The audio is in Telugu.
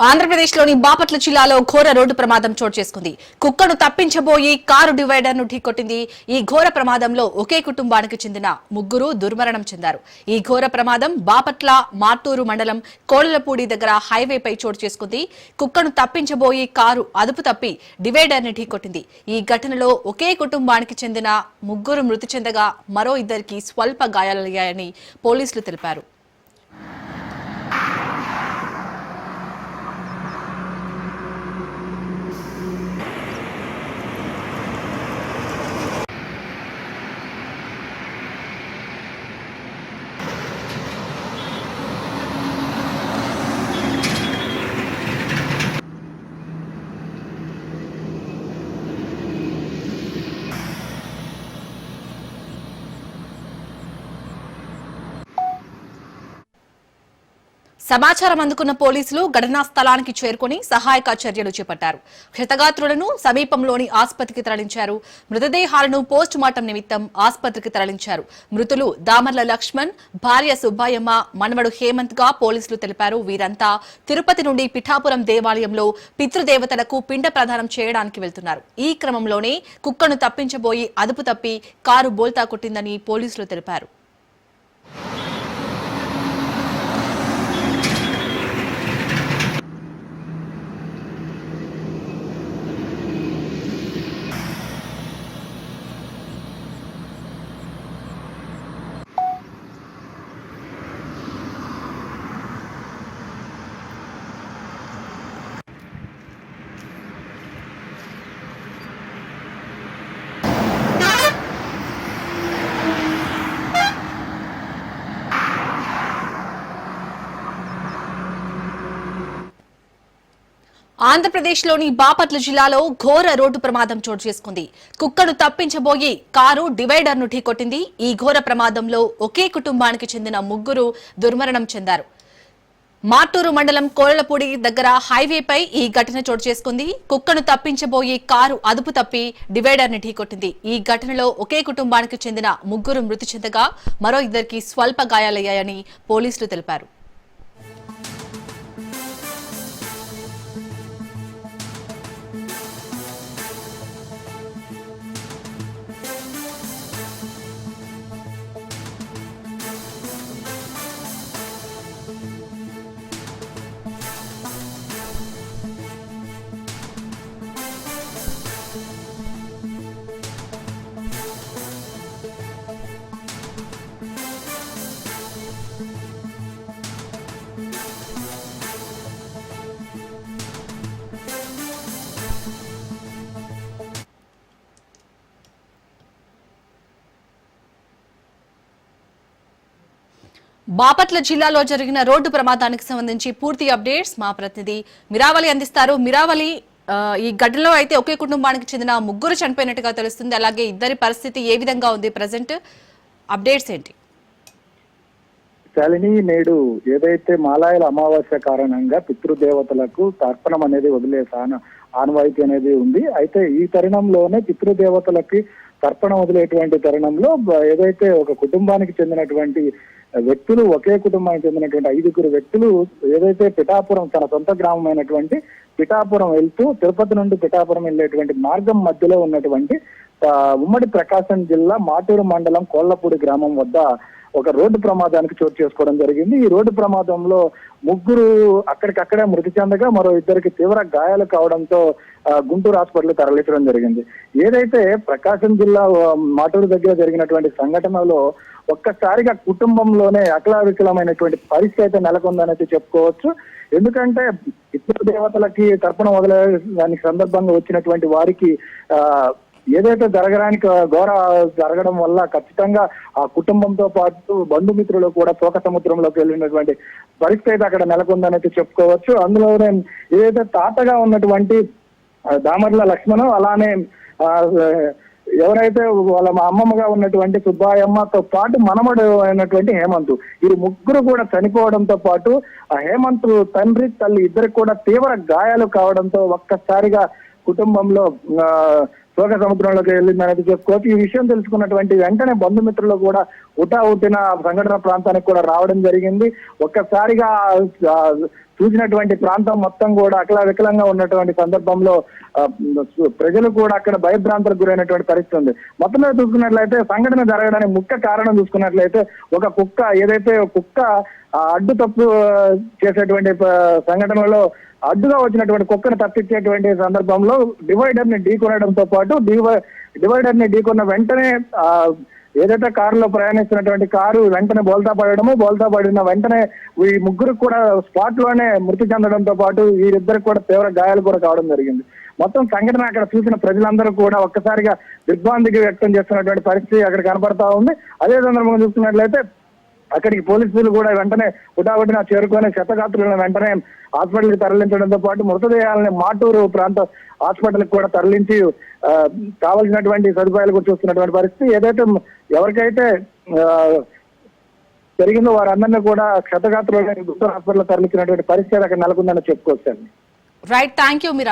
ఆంధ్రప్రదేశ్లోని బాపట్ల జిల్లాలో ఘోర రోడ్డు ప్రమాదం చోటు చేసుకుంది. కుక్కను తప్పించబోయి కారు డివైడర్ను ఢీకొట్టింది. ఈ ఘోర ప్రమాదంలో ఒకే కుటుంబానికి చెందిన ముగ్గురు దుర్మరణం చెందారు. ఈ ఘోర ప్రమాదం బాపట్ల మార్టూరు మండలం కోళ్ళపూడి దగ్గర హైవేపై చోటు చేసుకుంది. కుక్కను తప్పించబోయి కారు అదుపు తప్పి డివైడర్ని ఢీకొట్టింది. ఈ ఘటనలో ఒకే కుటుంబానికి చెందిన ముగ్గురు మృతి చెందగా మరో ఇద్దరికి స్వల్ప గాయాలయ్యాయని పోలీసులు తెలిపారు. సమాచారం అందుకున్న పోలీసులు ఘటనా స్థలానికి చేరుకుని సహాయక చర్యలు చేపట్టారు. క్షతగాత్రులను సమీపంలోని ఆసుపత్రికి తరలించారు. మృతదేహాలను పోస్టు మార్టం నిమిత్తం ఆసుపత్రికి తరలించారు. మృతులు దామర్ల లక్ష్మణ్ భార్య సుబ్బాయమ్మ మనవడు హేమంత్గా పోలీసులు తెలిపారు. వీరంతా తిరుపతి నుండి పిఠాపురం దేవాలయంలో పితృదేవతలకు పిండ ప్రదానం చేయడానికి వెళ్తున్నారు. ఈ క్రమంలోనే కుక్కను తప్పించబోయి అదుపు తప్పి కారు బోల్తా కొట్టిందని పోలీసులు తెలిపారు. ఆంధ్రప్రదేశ్లోని బాపట్ల జిల్లాలో ఘోర రోడ్డు ప్రమాదం చోటు చేసుకుంది. కుక్కను తప్పించబోయి కారు డివైడర్ను ఢీకొట్టింది. ఈ ఘోర ప్రమాదంలో ఒకే కుటుంబానికి చెందిన ముగ్గురు దుర్మరణం చెందారు. మార్టూరు మండలం కోలపూడి దగ్గర హైవేపై ఈ ఘటన చోటు చేసుకుంది. కుక్కను తప్పించబోయి కారు అదుపు తప్పి డివైడర్ని ఢీకొట్టింది. ఈ ఘటనలో ఒకే కుటుంబానికి చెందిన ముగ్గురు మృతి చెందగా మరో ఇద్దరికి స్వల్ప గాయాలయ్యాయని పోలీసులు తెలిపారు. బాపట్ల జిల్లాలో జరిగిన రోడ్డు ప్రమాదానికి సంబంధించి పూర్తి అప్డేట్స్ మా ప్రతినిధి మిరావలి అందిస్తారు. మిరావలి ఈ ఘటనలో అయితే ఒకే కుటుంబానికి చెందిన ముగ్గురు చనిపోయినట్టుగా తెలుస్తుంది. అలాగే ఇద్దరి పరిస్థితి ఏ విధంగా ఉంది ప్రజెంట్? అప్డేట్స్ ఏంటి? శాలిని నేడు ఏదైతే మాలాయల అమావాస్య కారణంగా పితృదేవతలకు తర్పణం అనేది వదిలే సాన ఆనవాయితీ అనేది ఉంది. అయితే ఈ తరుణంలోనే పితృదేవతలకి తర్పణం వదిలేటువంటి తరుణంలో ఏదైతే ఒక కుటుంబానికి చెందినటువంటి వ్యక్తులు ఒకే కుటుంబానికి చెందినటువంటి ఐదుగురు వ్యక్తులు ఏదైతే పిఠాపురం తన సొంత గ్రామమైనటువంటి పిఠాపురం వెళ్తూ తిరుపతి నుండి పిఠాపురం వెళ్ళేటువంటి మార్గం మధ్యలో ఉన్నటువంటి ఆ, ఉమ్మడి ప్రకాశం జిల్లా మాటూరు మండలం కోళ్ళపూడి గ్రామం వద్ద ఒక రోడ్డు ప్రమాదానికి చోటు చేసుకోవడం జరిగింది. ఈ రోడ్డు ప్రమాదంలో ముగ్గురు అక్కడికక్కడే మృతి చెందగా మరో ఇద్దరికి తీవ్ర గాయాలు కావడంతో గుంటూరు హాస్పిటల్ తరలించడం జరిగింది. ఏదైతే ప్రకాశం జిల్లా మాటూరు దగ్గర జరిగినటువంటి సంఘటనలో ఒక్కసారిగా కుటుంబంలోనే అకలావికలమైనటువంటి పరిస్థితి అయితే నెలకొందనైతే చెప్పుకోవచ్చు. ఎందుకంటే ఇతర దేవతలకి తర్పణ వదిలే దానికి సందర్భంగా వచ్చినటువంటి వారికి ఆ ఏదైతే జరగడానికి ఘోర జరగడం వల్ల ఖచ్చితంగా ఆ కుటుంబంతో పాటు బంధుమిత్రులు కూడా తోక సముద్రంలోకి వెళ్ళినటువంటి పరిస్థితి అయితే అక్కడ నెలకొందనైతే చెప్పుకోవచ్చు. అందులోనే ఏదైతే తాతగా ఉన్నటువంటి దామర్ల లక్ష్మణం అలానే ఎవరైతే వాళ్ళ మా అమ్మమ్మగా ఉన్నటువంటి సుబ్బాయమ్మతో పాటు మనమడు అయినటువంటి హేమంత్ వీరు ముగ్గురు కూడా చనిపోవడంతో పాటు ఆ హేమంత్ తండ్రి తల్లి ఇద్దరికి కూడా తీవ్ర గాయాలు కావడంతో ఒక్కసారిగా కుటుంబంలో ఆ, శోక సముద్రంలోకి వెళ్ళిందనేది చెప్పుకోవచ్చు ఈ విషయం తెలుసుకున్నటువంటి వెంటనే బంధుమిత్రులు కూడా ఉటా ఉట్టిన సంఘటన ప్రాంతానికి కూడా రావడం జరిగింది. ఒక్కసారిగా చూసినటువంటి ప్రాంతం మొత్తం కూడా అకలా వికలంగా ఉన్నటువంటి సందర్భంలో ప్రజలు కూడా అక్కడ భయభ్రాంతులకు గురైనటువంటి పరిస్థితి ఉంది. మొత్తం మీద చూసుకున్నట్లయితే సంఘటన జరగడానికి ముఖ్య కారణం చూసుకున్నట్లయితే ఒక కుక్క ఏదైతే కుక్క అడ్డు తప్పు చేసేటువంటి సంఘటనలో అడ్డుగా వచ్చినటువంటి కుక్కను తప్పించేటువంటి సందర్భంలో డివైడర్ని ఢీకొనడంతో పాటు డివైడర్ని ఢీకొన్న వెంటనే ఆ, ఏదైతే కారులో ప్రయాణిస్తున్నటువంటి కారు వెంటనే బోల్తా పడడము బోల్తా పడిన వెంటనే ఈ ముగ్గురు కూడా స్పాట్లోనే మృతి చెందడంతో పాటు వీరిద్దరికి కూడా తీవ్ర గాయాలు కూడా కావడం జరిగింది. మొత్తం సంఘటన అక్కడ చూసిన ప్రజలందరూ కూడా ఒక్కసారిగా దిగ్భాంతికి వ్యక్తం చేస్తున్నటువంటి పరిస్థితి అక్కడ కనపడతా ఉంది. అదే సందర్భంగా చూస్తున్నట్లయితే అక్కడికి పోలీసులు కూడా వెంటనే హుటాహుటిన చేరుకొని శతగాత్రులను వెంటనే హాస్పిటల్కి తరలించడంతో పాటు మృతదేహాలని మాటూరు ప్రాంత హాస్పిటల్కి కూడా తరలించి కావలసినటువంటి సదుపాయాలు కూడా చూస్తున్నటువంటి పరిస్థితి. ఏదైతే ఎవరికైతే జరిగిందో వారందరినీ కూడా క్షతగాత్రులు గుంటూరు హాస్పిటల్ తరలించినటువంటి పరిస్థితి అక్కడ నెలకొందని చెప్పుకోవచ్చు రైట్ థ్యాంక్ యూ మీరు